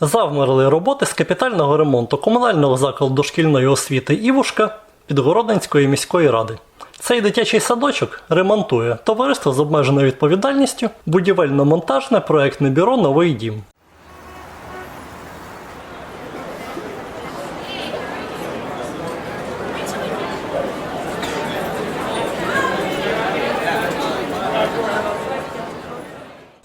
Завмерли роботи з капітального ремонту комунального закладу дошкільної освіти Івушка Підгородненської міської ради. Цей дитячий садочок ремонтує товариство з обмеженою відповідальністю, будівельно-монтажне проектне бюро Новий дім.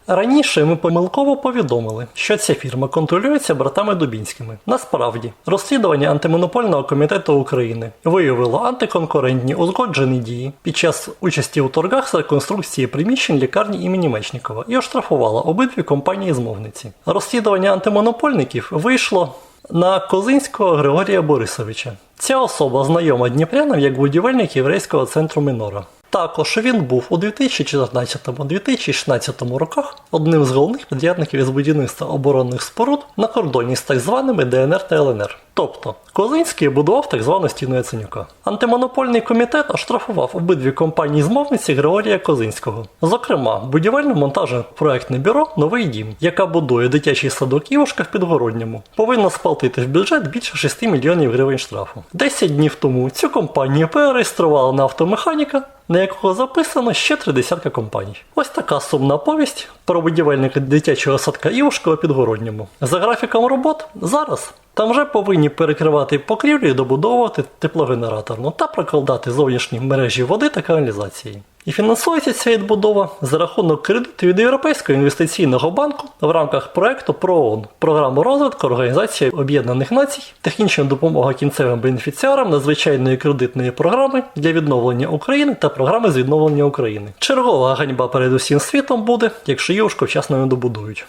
Раніше ми помилково повідомили, що ця фірма контролюється братами Дубінськими. Насправді, розслідування антимонопольного комітету України виявило антиконкурентні узгоджені дії під час участі у торгах з реконструкції приміщень лікарні імені Мечникова і оштрафувало обидві компанії змовниці. Розслідування антимонопольників вийшло на Козинського Григорія Борисовича. Ця особа знайома дніпрянам як будівельник єврейського центру Мінора. Також він був у 2014-2016 роках одним з головних підрядників із будівництва оборонних споруд на кордоні з так званими ДНР та ЛНР. Тобто Козинський будував так звану стіну Яценюка. Антимонопольний комітет оштрафував обидві компанії змовниці Григорія Козинського. Зокрема, будівельно-монтажне проектне бюро Новий дім, яка будує дитячий садок Івушка в Підгородньому, повинна сплатити в бюджет більше 6 мільйонів гривень штрафу. 10 днів тому цю компанію перереєстрували на автомеханіка, на якого записано ще три десятка компаній. Ось така сумна повість про будівельника дитячого садка Івушка у Підгородньому. За графіком робот зараз там вже повинні перекривати покрівлю і добудовувати теплогенераторну та прокладати зовнішні мережі води та каналізації. І фінансується ця відбудова за рахунок кредиту від Європейського інвестиційного банку в рамках проекту ПРООН програму розвитку Організації Об'єднаних Націй, технічна допомога кінцевим бенефіціарам надзвичайної кредитної програми для відновлення України та програми з відновлення України. Чергова ганьба перед усім світом буде, якщо Євушку вчасно не добудують.